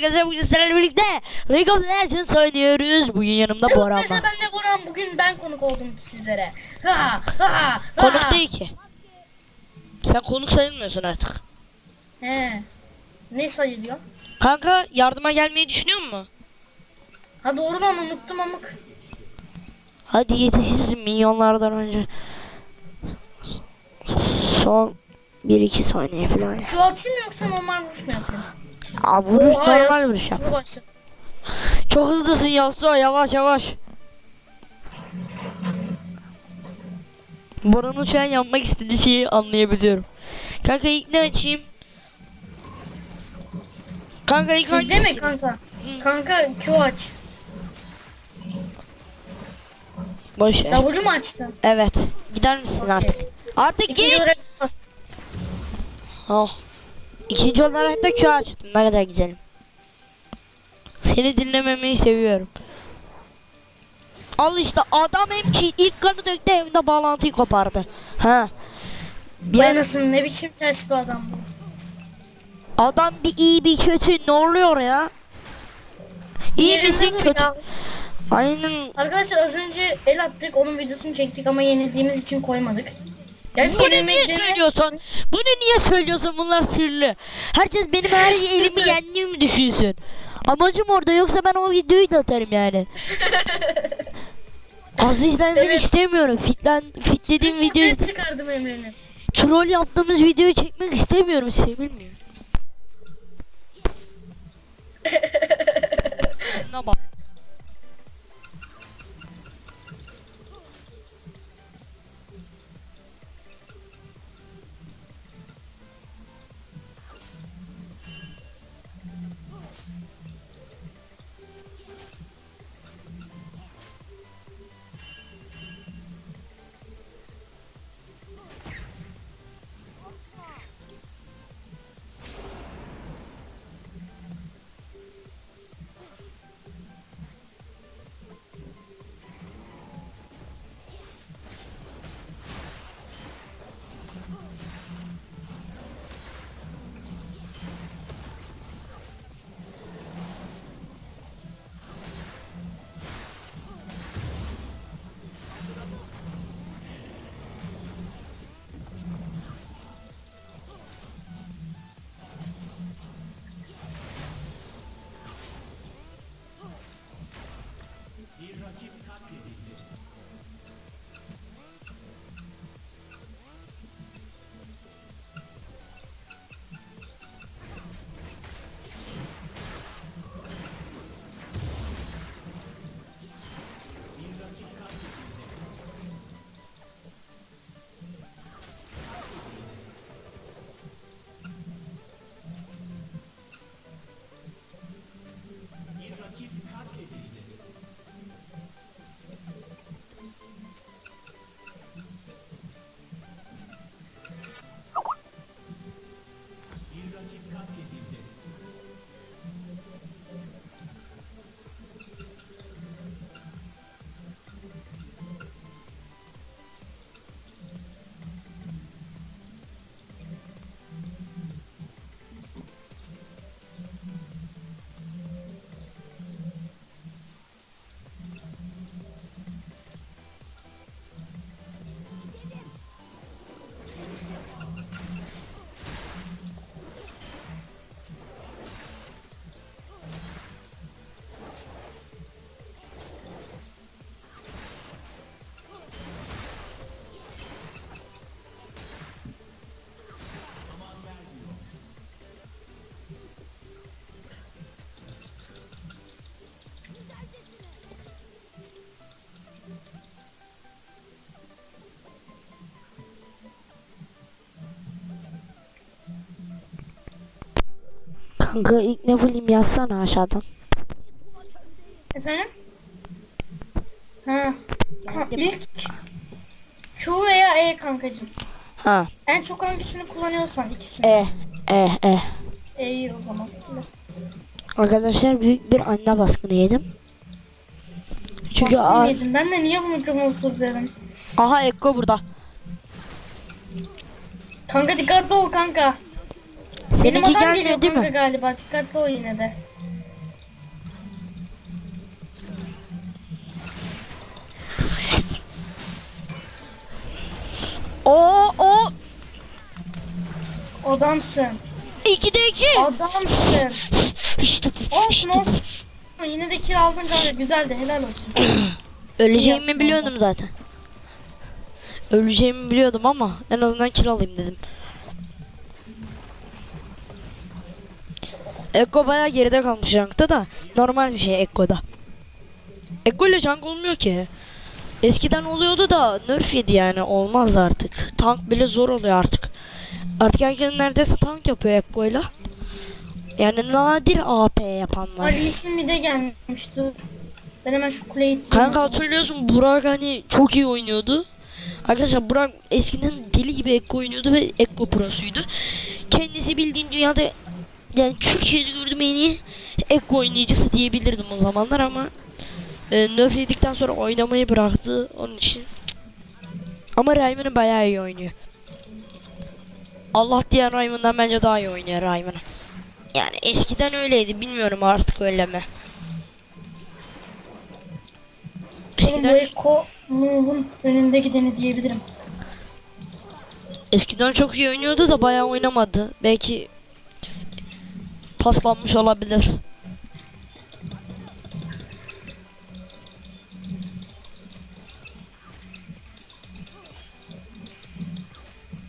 arkadaşlar bugün sizlerle birlikte League of Legends oynuyoruz. Bugün yanımda Evet, Boran mesela var. ben de Boran bugün ben konuk oldum sizlere. Ha ha ha. Konuk değil ki. Sen konuk sayılmıyorsun artık. He. Ne sayılıyor? Kanka yardıma gelmeyi düşünüyor musun? Ha doğru lan unuttum amık. Hadi yetişirsin milyonlardan önce. Son 1-2 saniye falan. Şu atayım yoksa normal vuruş mu yapayım? Abi vuruş Oha normal vuruş yap. hızlı başladı. Çok hızlısın Yasuo yavaş yavaş. Boran'ın şu an yapmak istediği şeyi anlayabiliyorum. Kanka ilk ne açayım? Kanka ilk Siz hangisi? değil mi kanka? Kanka Q aç. Boş ver. W mu açtın? Evet. Gider misin Okey. artık? Artık İkinci git. olarak. Oh. İkinci olarak da Q açtım. Ne kadar güzelim. Seni dinlememeyi seviyorum. Al işte adam hem ki ilk kanı döktü hem de bağlantıyı kopardı. Ha. Bir anasını ne biçim ters bir adam bu. adam bir iyi bir kötü ne oluyor ya? İyi misin kötü? ya. Aynen. Arkadaşlar az önce el attık onun videosunu çektik ama yenildiğimiz için koymadık. Gerçi Bunu niye söylüyorsun? Bunu niye söylüyorsun? Bunlar sırlı. Herkes benim her elimi Sırlı. yendiğimi düşünsün. Amacım orada yoksa ben o videoyu da atarım yani. Az izlensin Evet. istemiyorum. Fitlen, fitlediğim videoyu, Ben çıkardım Emre'ni. troll yaptığımız videoyu çekmek istemiyorum. Sevilmiyor. Ne bak. Kanka ilk ne bulayım yazsana aşağıdan. Efendim? Ha. ha ilk Q veya E kankacım. Ha. En çok hangisini kullanıyorsan ikisini. E. E. E. E'yi o zaman. Arkadaşlar büyük bir anne baskını yedim. Çünkü Baskın a- yedim. Ben de niye bunu kırmızı dedim. aha Ekko burada. Kanka dikkatli ol kanka. Seninki Benim adam geliyor gelmiyor kanka mi? galiba. Dikkatli ol yine de. Oo o Adamsın. 2'de 2. Adamsın. İşte. Olsun olsun. Yine de kill aldın galiba. Güzeldi. Helal olsun. Öleceğimi biliyordum zaten. Öleceğimi biliyordum ama en azından kill alayım dedim. Ekko bayağı geride kalmış Junk'ta da normal bir şey Ekko'da. Ekko ile Junk olmuyor ki. Eskiden oluyordu da nerf yedi yani olmaz artık. Tank bile zor oluyor artık. Artık herkes neredeyse tank yapıyor Ekko'yla. Yani nadir AP yapanlar. Ali isim bir de gelmişti. Ben hemen şu kuleyi iteyim. Kanka hatırlıyorsun Burak hani çok iyi oynuyordu. Arkadaşlar Burak eskiden deli gibi Ekko oynuyordu ve Ekko prosuydu. Kendisi bildiğin dünyada yani Türkiye'de gördüğüm en iyi Ekko oynayıcısı diyebilirdim o zamanlar ama e, nerfledikten sonra oynamayı bıraktı onun için. Ama Rayman'ı bayağı iyi oynuyor. Allah diğer Rayman'dan bence daha iyi oynuyor Rayman'ı. Yani eskiden öyleydi bilmiyorum artık öyle mi. Bu Eko Nuh'un önünde gideni diyebilirim. Eskiden çok iyi oynuyordu da bayağı oynamadı. Belki paslanmış olabilir.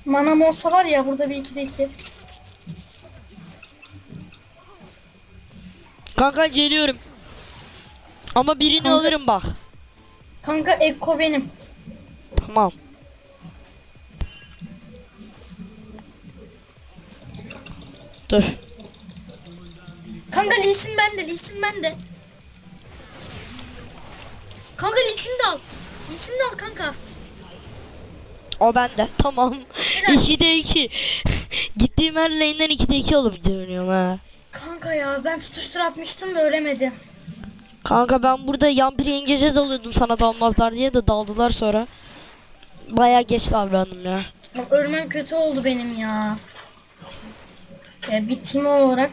Manam olsa var ya burada bir iki de iki. Kanka geliyorum. Ama birini Kanka- alırım bak. Kanka Eko benim. Tamam. Dur. Kanka Lee Sin bende, Lee Sin bende. Kanka Lee Sin de al. Lee Sin de al kanka. O bende. Tamam. Helal. 2'de 2. Gittiğim her lane'den 2'de 2 alıp dönüyorum ha. Kanka ya ben tutuştur atmıştım da ölemedi. Kanka ben burada yampiri yengece dalıyordum sana dalmazlar diye de daldılar sonra. Bayağı geç davrandım ya. Ölmem kötü oldu benim ya. Ya bir tim olarak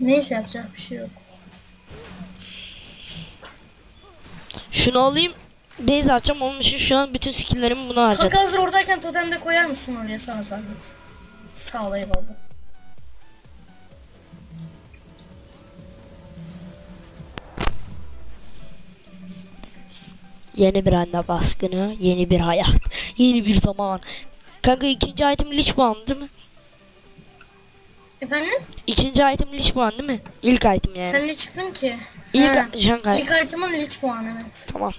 neyse yapacak bir şey yok. Şunu alayım. Base atacağım. Onun için şu an bütün skilllerimi buna harcadım. Kanka hazır oradayken totem de koyar mısın oraya sana zahmet? Sağ ol eyvallah. Yeni bir anne baskını, yeni bir hayat, yeni bir zaman. Kanka ikinci item Lich Puan değil mi? Efendim? İkinci item Lich Puan değil mi? İlk item yani. Sen ne çıktın ki? İlk Ha, Şankay. İlk haritamın Lich puanı evet. Tamam.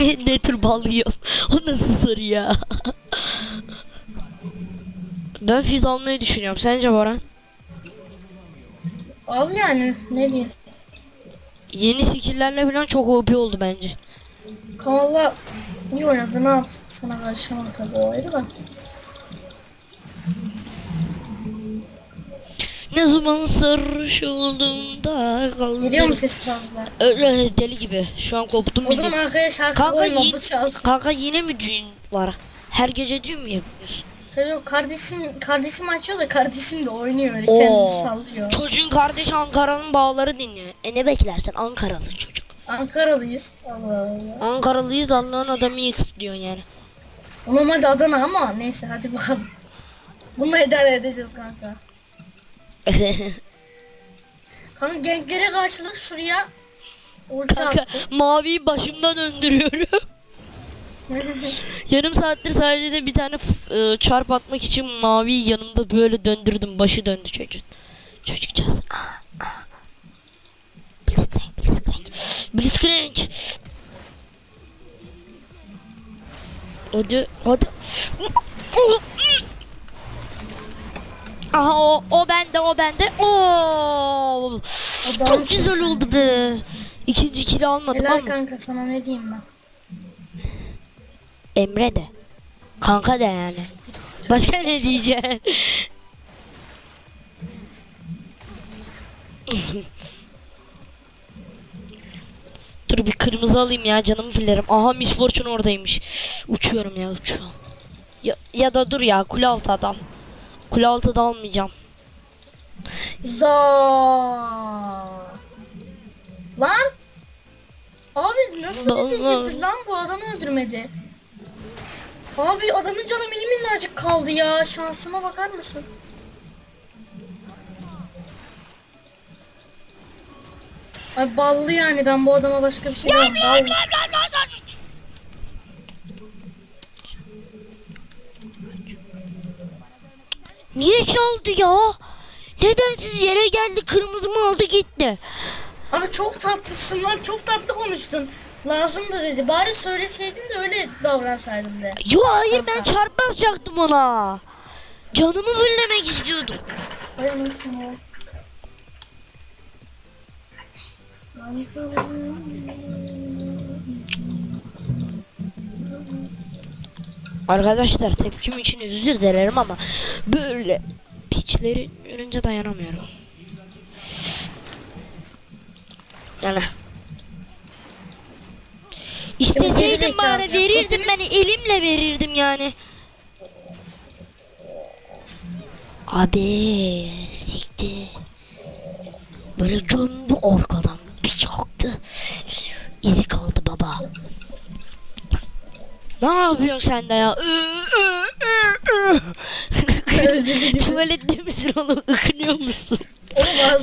ne tür balıyor? O nasıl soru ya? ben fiz almayı düşünüyorum. Sence Baran? Al yani ne diyeyim. Yeni skill'lerle falan çok OP oldu bence. Kanalla iyi oynadın al. Sana karışamam tabii o ayrı da. Ne zaman sarhoş oldum da kaldım. Geliyor mu sesi fazla? Öyle deli gibi. Şu an koptum. O zaman arkaya şarkı Kanka, koyma bu çalsın. kanka yine mi düğün var? Her gece düğün mü yapıyorsun? Yok kardeşim kardeşim açıyor da kardeşim de oynuyor öyle kendini sallıyor. Çocuğun kardeşi Ankara'nın bağları dinliyor. E ne beklersen Ankaralı çocuk. Ankaralıyız. Allah Allah. Ankaralıyız Allah'ın adamı yıks diyorsun yani. O normalde Adana ama neyse hadi bakalım. Bununla idare edeceğiz kanka. Kanka genklere karşılık şuraya ulti Kanka attı. maviyi başımdan döndürüyorum. Yarım saattir sadece de bir tane e, çarp atmak için maviyi yanımda böyle döndürdüm. Başı döndü çocuğun. Çocukcağız. Ah. Blitzcrank, Blitzcrank. Hadi, hadi. Aha o, o bende, o bende. Oo. Çok güzel sen. oldu be. İkinci kili almadım Helal ama. kanka sana ne diyeyim ben. Emre de. Kanka da yani. Başka ne diyeceksin? Dur bir kırmızı alayım ya canımı fillerim. Aha Miss Fortune oradaymış. Uçuyorum ya uçuyorum. Ya, ya da dur ya kule altı adam. Kule altı da almayacağım. Za. Lan. Abi nasıl bir Allah. zehirdi lan bu adam öldürmedi. Abi adamın canı mini minnacık kaldı ya. Şansıma bakar mısın? Ay ballı yani ben bu adama başka bir şey demem. Ballı. Niye çaldı ya? Nedensiz yere geldi kırmızımı aldı gitti. Abi çok tatlısın lan çok tatlı konuştun. Lazım da dedi. Bari söyleseydin de öyle davransaydım de. Yo hayır ben Kanka. çarpmayacaktım ona. Canımı fullemek istiyordum. Ay anasını. Arkadaşlar tepkim için özür dilerim ama böyle piçleri görünce dayanamıyorum. Yani bari ya, verirdim ben elimle verirdim yani. Abi sikti. Böyle gömdü arkadan çaktı. İzi kaldı baba. Ne yapıyorsun sen de ya? Tuvalette misin oğlum? Ikınıyor musun?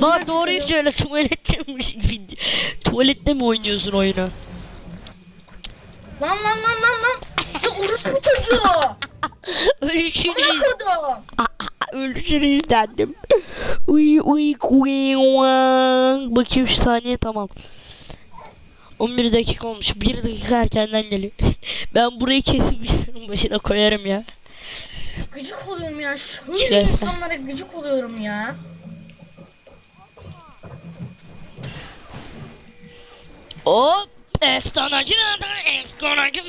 Bana doğruyu söyle tuvalette misin? Tuvalette mi oynuyorsun oyunu? Lan lan lan lan lan. Ya orospu çocuğu. Ölüşünü, kodum. ölüşünü. Uy uy kuyan. Bakayım şu saniye tamam. 11 dakika olmuş. 1 dakika erkenden geliyor. ben burayı kesin bir başına koyarım ya. Gıcık oluyorum ya. Şöyle Göster. insanlara gıcık oluyorum ya. Hop. Efsanacı efsanacı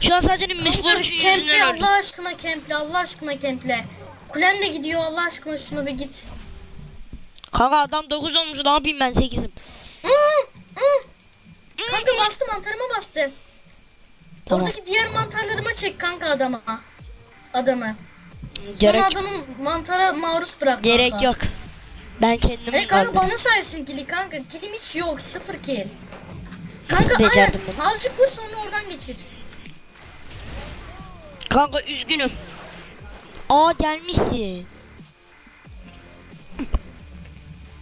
Şu an sadece Fortune Kemple yüzünden öldüm. Allah aşkına kemple Allah aşkına kemple. Kulen de gidiyor Allah aşkına şuna bir git. Kanka adam 9 olmuş ne yapayım ben 8'im. Hmm, hmm. Kanka bastı mantarıma bastı. Tamam. Oradaki diğer mantarlarıma çek kanka adama. Adamı. Gerek, Sonra adamı mantara maruz bırak gerek kanka. yok. Ben kendimi E kanka bana saysın kili kanka. Kilim hiç yok. Sıfır kill. Kanka aynen. Azıcık vur sonra oradan geçir. Kanka üzgünüm. Aa gelmişsin.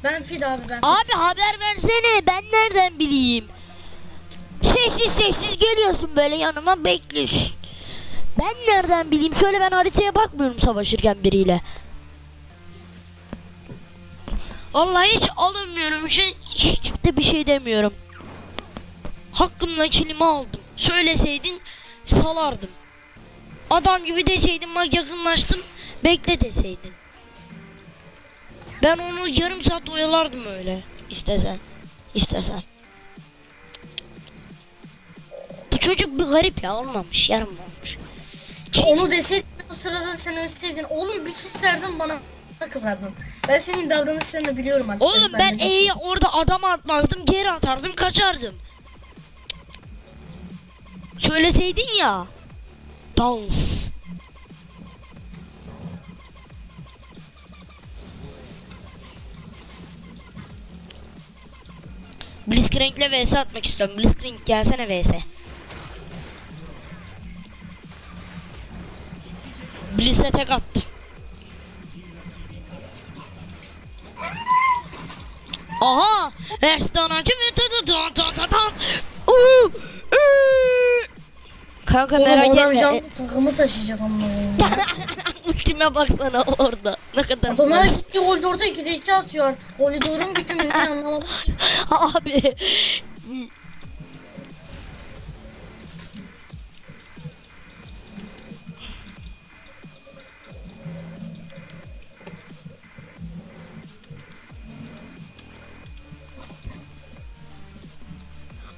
Ben fid abi ben. Abi haber versene ben nereden bileyim. Sessiz sessiz geliyorsun böyle yanıma bekliyorsun. Ben nereden bileyim şöyle ben haritaya bakmıyorum savaşırken biriyle. Vallahi hiç alınmıyorum şey, hiç de bir şey demiyorum. Hakkımla kelime aldım. Söyleseydin salardım. Adam gibi deseydin bak yakınlaştım bekle deseydin. Ben onu yarım saat oyalardım öyle. istesen. İstesen. Bu çocuk bir garip ya olmamış. Yarım olmuş. Onu deseydin o sırada sen ölseydin. Oğlum bir sus derdin bana kızardın. Ben senin davranışlarını biliyorum artık. Oğlum ben. E'yi orada adama atmazdım. Geri atardım kaçardım. Söyleseydin ya. Dans. Blitzcrank'le vs atmak istiyorum. Blitzcrank gelsene vs. Blitz'e tek attı. Aha! Ta ta ta ta. Uuu! Uuu! Kanka merak adam etme. canlı takımı taşıyacak ama. Ultime baksana orada. Ne kadar Adamlar nice. gitti Koridor'da 2'de 2 atıyor artık. Koridor'un gücü mü anlamadım. Abi.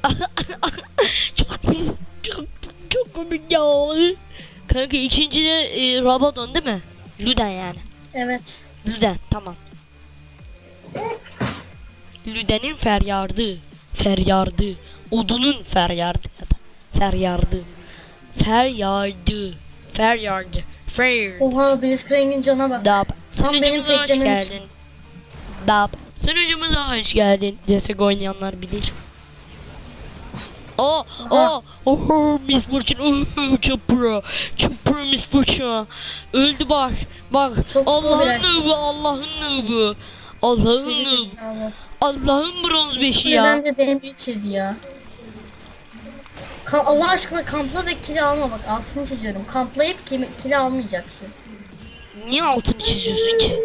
çok pis. Çok, çok komik ya. Kanka ikinci de e, Rabadon değil mi? Luden yani. Evet. Lüden tamam. Lüden'in feryadı. Feryadı. Odunun feryadı. Feryadı. Feryadı. Feryadı. Fer. Oha Blitzcrank'in cana bak. Daha Tam benim geldin. Bab. Sunucumuza hoş geldin. CSGO oynayanlar bilir. Aa, aa, oh, Miss oh, çok pro, çok pro Miss Burçin. Öldü bak, bak, Allah'ın nöbü, Allah'ın nöbü. Allah'ın nöbü. Allah'ın bronz beşi ya. Neden de benim içeri ya. Ka- Allah aşkına kampla ve kili alma bak altını çiziyorum. Kamplayıp kili, almayacaksın. Niye altını çiziyorsun ki?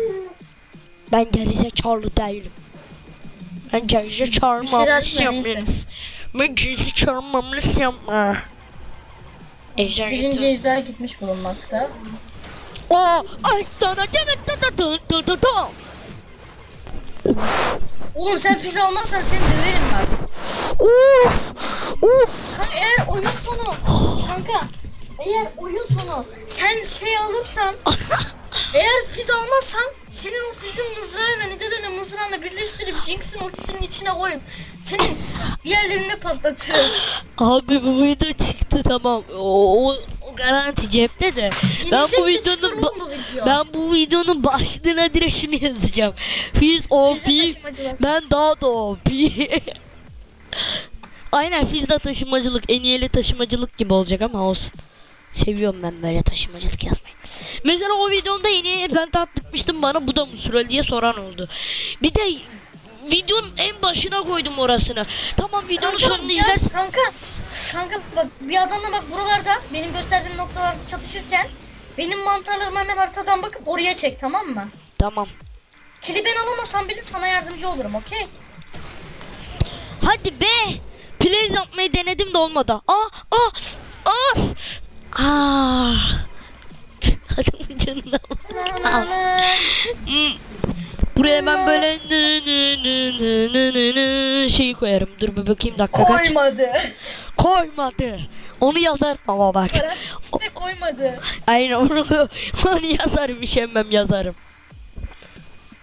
Ben gerizekalı değilim. Ben gerizekalı Bir şeyler yapmayınız. Ben gerizekalı mamlısı yapma. Ejder Birinci gitti. ejder gitmiş bulunmakta. Aa, ay sana demek da da da da da da. Oğlum sen fiz almazsan seni döverim bak. Uf, uf. Kanka eğer oyun sonu kanka eğer oyun sonu sen şey alırsan eğer fiz almazsan senin o fizin mızrağıyla Nidavel'in mızrağını birleştirip Jinx'in ultisinin içine koyup senin yerlerine patlatırım. Abi bu video çıktı tamam. O, o, o garanti cepte de. Ben bu videonun ba- video. ben bu videonun başlığına direkt şunu yazacağım. Fiz OP. Ben daha da OP. Aynen Fiz'de taşımacılık en iyili taşımacılık gibi olacak ama olsun. Seviyorum ben böyle taşımacılık yazmayı. Mesela o videomda yeni ben tatlıkmıştım bana bu da mı süreli diye soran oldu. Bir de videonun en başına koydum orasını. Tamam videonun Kanka, sonunu izlersin. kanka, kanka bak bir adamla bak buralarda benim gösterdiğim noktalarda çatışırken benim mantarlarıma hemen haritadan bakıp oraya çek tamam mı? Tamam. Kili ben alamasam bile sana yardımcı olurum okey? Hadi be. Plays yapmayı denedim de olmadı. Ah ah ah. Ah. Adamın canına bak. Buraya ben böyle nı nı nı nı nı nı nı şeyi koyarım. Dur bir bakayım dakika kaç. Koymadı. Koymadı. Onu yazar ama bak. İşte koymadı. Aynen onu, onu yazarım işemem yazarım.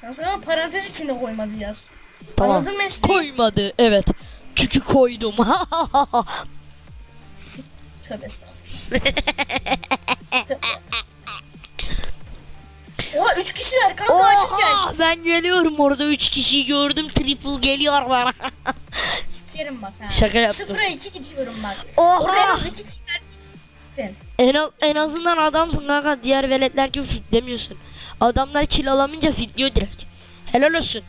Aslında parantez içinde koymadı yaz. Tamam. Anladın mı? Koymadı evet. Çünkü koydum. Tövbe estağfurullah. Oha 3 kişiler kanka açık gel. Oha, ben geliyorum orada 3 kişi gördüm triple geliyor bana. Sikerim bak ha. Şaka yaptım. Sıfıra 2 gidiyorum bak. Oha. Orada en az 2 kişi vereceksin. en, az- en azından adamsın kanka diğer veletler gibi fitlemiyorsun. Adamlar kill alamayınca fitliyor direkt. Helal olsun.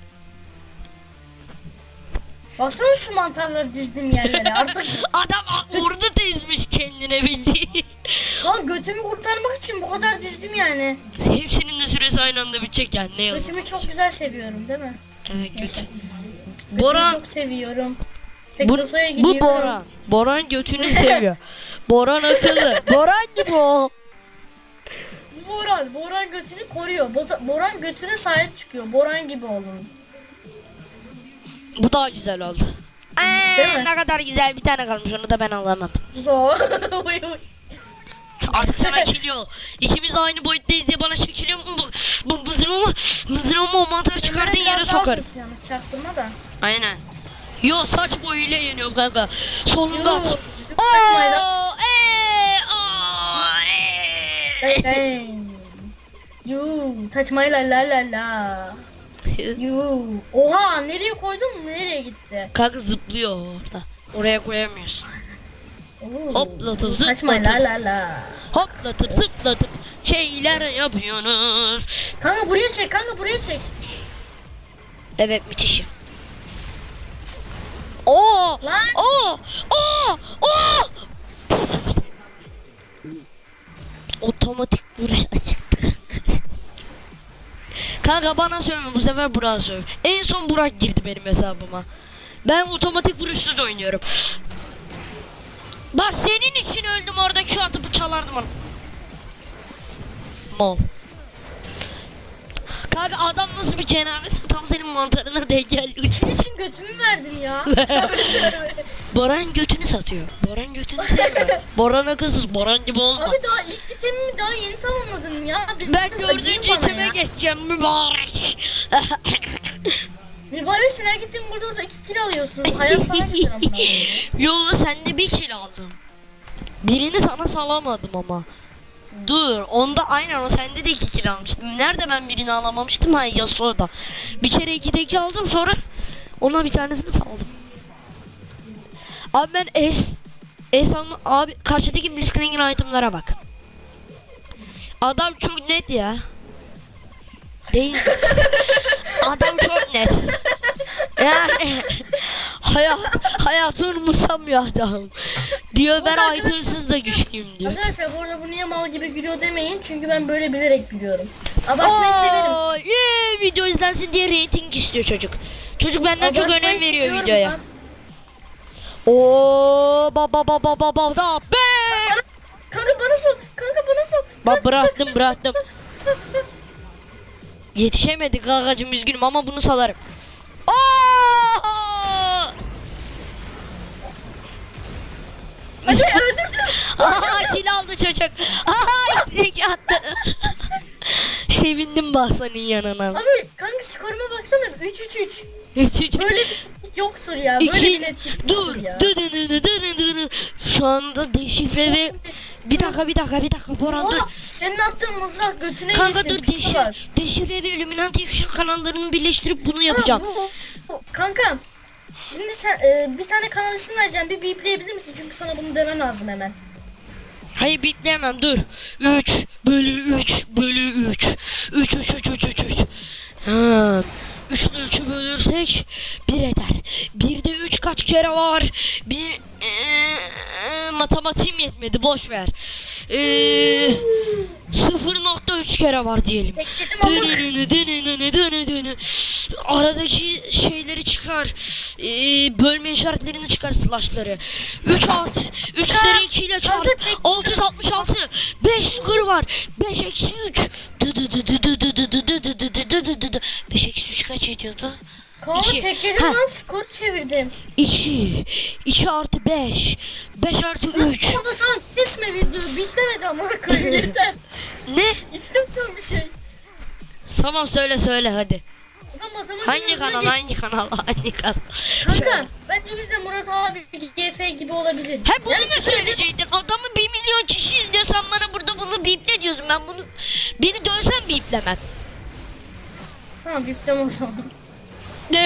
Baksana şu mantarları dizdim yerlere artık. Adam orada dizmiş kendine bildiği. Lan götümü kurtarmak için bu kadar dizdim yani. Hepsinin de süresi aynı anda bitecek yani ne yazık. Götümü çok güzel seviyorum değil mi? Evet Neyse. göt. Götümü Boran. çok seviyorum. Bu, Teknosa'ya gidiyorum. bu Boran. Boran götünü seviyor. Boran akıllı. Boran gibi o. Boran, Boran götünü koruyor. Bota- Boran götüne sahip çıkıyor. Boran gibi olun. Bu daha güzel oldu. Değil Ee, mi? ne kadar güzel bir tane kalmış onu da ben alamadım. Zor. Artık sana çekiliyor. İkimiz de aynı boyuttayız diye bana çekiliyor mu? Bu, bu mızrağımı, mızrağımı o mantarı çıkardığın Ömer'e yere biraz daha sokarım. sus yalnız çaktırma da. Aynen. Yo saç boyuyla yeniyorum kanka. Solunda. Yo, kaçmayla. Ooo eee ooo eee. Hey. Yuu, taçmayla la la la. Yuu. Oha, nereye koydun? Nereye gitti? Kanka zıplıyor orada. Oraya koyamıyorsun. Oo. Hoplatıp zıplatıp. la la la. Hoplatıp zıplatıp şeyler yapıyorsunuz. Kanka buraya çek, kanka buraya çek. Evet müthişim. Oo! Lan. Oo! Oo! Oo! Otomatik vuruş açıktı. Kanka bana sövme bu sefer Burak söv. En son Burak girdi benim hesabıma. Ben otomatik vuruşsuz oynuyorum. Bak senin için öldüm orada Q atıp çalardım onu. Mal. Kanka adam nasıl bir cenabesi tam senin mantarına denk geldi. Senin için götümü verdim ya. Boran götünü satıyor. Boran götünü sevmiyor. Boran akılsız. Boran gibi olma. Abi daha ilk itemimi daha yeni tamamladım ya. Bir ben dördüncü iteme geçeceğim mübarek. Mübarek sen her gittiğin burada orada iki kill alıyorsun. Hayat sana amına koyayım. Yo sen de bir kill aldın. Birini sana salamadım ama. Dur onda aynen o sende de iki kill almıştım. Nerede ben birini alamamıştım? Ha Yasuo'da. Bir kere iki tek aldım sonra ona bir tanesini saldım. Abi ben es es alma abi karşıdaki Blitzcrank'in itemlara bak. Adam çok net ya. Değil. Adam çok net. Yani hayat hayatını umursamıyor adam. Diyor ben Arkadaşlar- itemsız da güçlüyüm diyor. Arkadaşlar bu arada bu niye mal gibi gülüyor demeyin. Çünkü ben böyle bilerek gülüyorum. Abartmayı severim. Yeah, video izlensin diye rating istiyor çocuk. Çocuk benden çok Abartmayı önem veriyor seviyorum videoya. ben. Oo baba baba baba da be. Kanka bana sal. Kanka bana sal. Bak bıraktım bıraktım. Yetişemedik kakacım üzgünüm ama bunu salarım. Hadi öldürdüm. Aha kill aldı çocuk. Aha istek attı. Sevindim bak senin yanına. Abi kanka skoruma baksana 3-3-3. Üç, üç. Böyle bir yoktur ya. Böyle İki, bir netlik dur. ya. Dı dı dı dı dı. Şu anda deşifre ve bir dakika bir dakika bir dakika Boran dur. Senin attığın mızrak götüne Kanka yesin. dur piçe deşifre, ve Illuminati kanallarını birleştirip bunu Ha, yapacağım. bu- bu- Kanka şimdi sen e, bir tane kanal ismi vereceğim. Bir bipleyebilir misin? Çünkü sana bunu demem lazım hemen. Hayır bitleyemem dur. 3 bölü 3 bölü 3. 3 3 3 3 3 3. Ha. 3 ile 3'ü bölürsek 1 eder. 1'de 3 kaç kere var? 1 ee, matematiğim yetmedi boş ver. Ee, 0.3 kere var diyelim. Dönünü, dönünü, dönünü, dönünü. Aradaki şeyleri çıkar. Ee, bölme işaretlerini çıkar slashları. 3 artı. 3'leri 2 ile çarp. 666. 5 skor var. 5 eksi 3. 5 eksi 3 kaç ediyordu? kanka İki. tekledim Ha. lan skor çevirdim. 2. 2 artı 5. 5 artı 3. Orada tamam kesme videoyu bitlemedi ama koyayım yeter. Ne? İstemiyorum bir şey. Tamam söyle söyle hadi. Adam adamın Hangi kanal geç- hangi kanal hangi kanal? Kanka bence biz de Murat abi GF gibi olabilir. Hep bunu mu küfür edip- söyleyecektin? Adamı bir milyon kişi izliyor sen bana burada bunu biple diyorsun. Ben bunu beni dövsen biplemem. Tamam bipleme o zaman.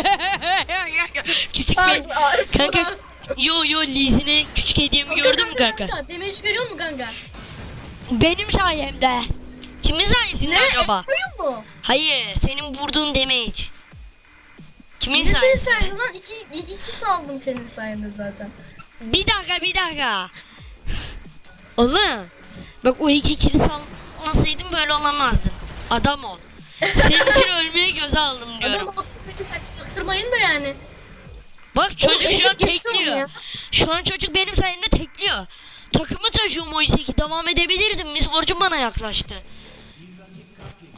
küçük Ay, bir ay, kanka sana- yo yo Liz'ine küçük hediyemi gördün mü kanka? Damage görüyor musun kanka? Benim sayemde. Kimin sayesinde acaba? Görüyor mu? Hayır senin vurduğun damage. Kimin Bizi senin sayesinde? sayende lan iki, iki, iki saldım senin sayende zaten. Bir dakika bir dakika. Oğlum bak o iki kili salmasaydın böyle olamazdın. Adam ol. Senin için ölmeyi göze aldım diyorum. Adam aslında çaktırmayın da yani. Bak çocuk şu an tekliyor. Şu an çocuk benim sayemde tekliyor. Takımı taşıyorum oysa ki devam edebilirdim. Miss Fortune bana yaklaştı.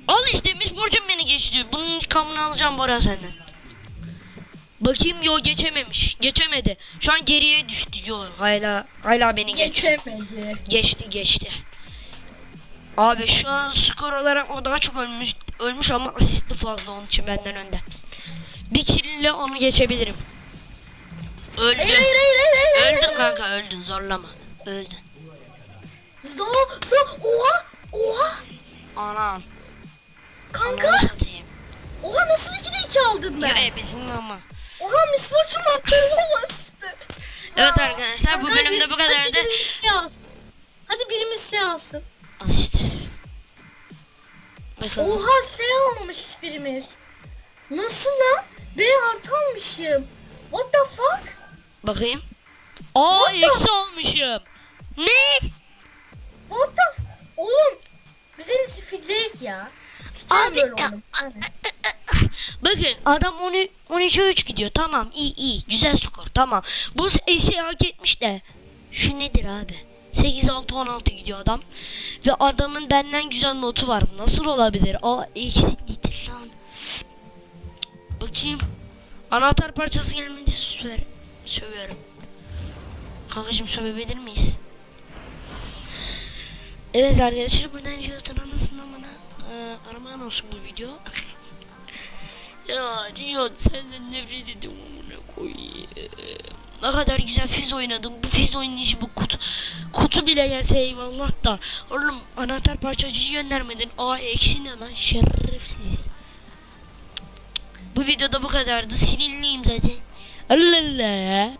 Al işte Miss Fortune beni geçti. Bunun intikamını alacağım Bora senden. Bakayım yo geçememiş. Geçemedi. Şu an geriye düştü. Yo hala hala beni geçti. Geçemedi. Geçti geçti. Abi şu an skor olarak o daha çok ölmüş ölmüş ama asisti fazla onun için benden önde. Bir kill ile onu geçebilirim. Öldü. Hayır hayır hayır hayır. hayır. Öldün kanka öldün zorlama. Öldün. Zo zo oha oha Anam. kanka oha nasıl 2'de 2 aldım ben? Ya ebesinin ama. Oha Miss Fortune attığıma bastı. Evet arkadaşlar bu bölümde bu hadi kadardı. birimiz şey alsın. Hadi birimiz şey alsın. Bakalım. Oha S almamış hiçbirimiz. Nasıl lan? B artı almışım. What the fuck? Bakayım. Aa What the- eksi olmuşum. Ne? What the f- Oğlum biz en iyisi fidleyek ya. Sikerim Abi, böyle ya- oğlum. Bakın adam 10 13'e 3 gidiyor. Tamam iyi iyi. Güzel skor. Tamam. Bu eşi hak etmiş de. Şu nedir abi? 8 6 16 gidiyor adam. Ve adamın benden güzel notu var. Nasıl olabilir? Aa eksikliktir lan. Bakayım. Anahtar parçası gelmedi söver. Sövüyorum. Kankacım sövebilir miyiz? Evet arkadaşlar buradan YouTube'un anasını bana e, araman olsun bu video. Ya Riyon senden nefret ediyorum amına koyayım. Ne kadar güzel fiz oynadım. Bu fiz oynayışı bu kut, kut botu bile gelse eyvallah da. Oğlum anahtar parçacıyı göndermedin. Aa eksi ne lan şerefsiz. Bu videoda bu kadardı. Sinirliyim zaten. Allah Allah.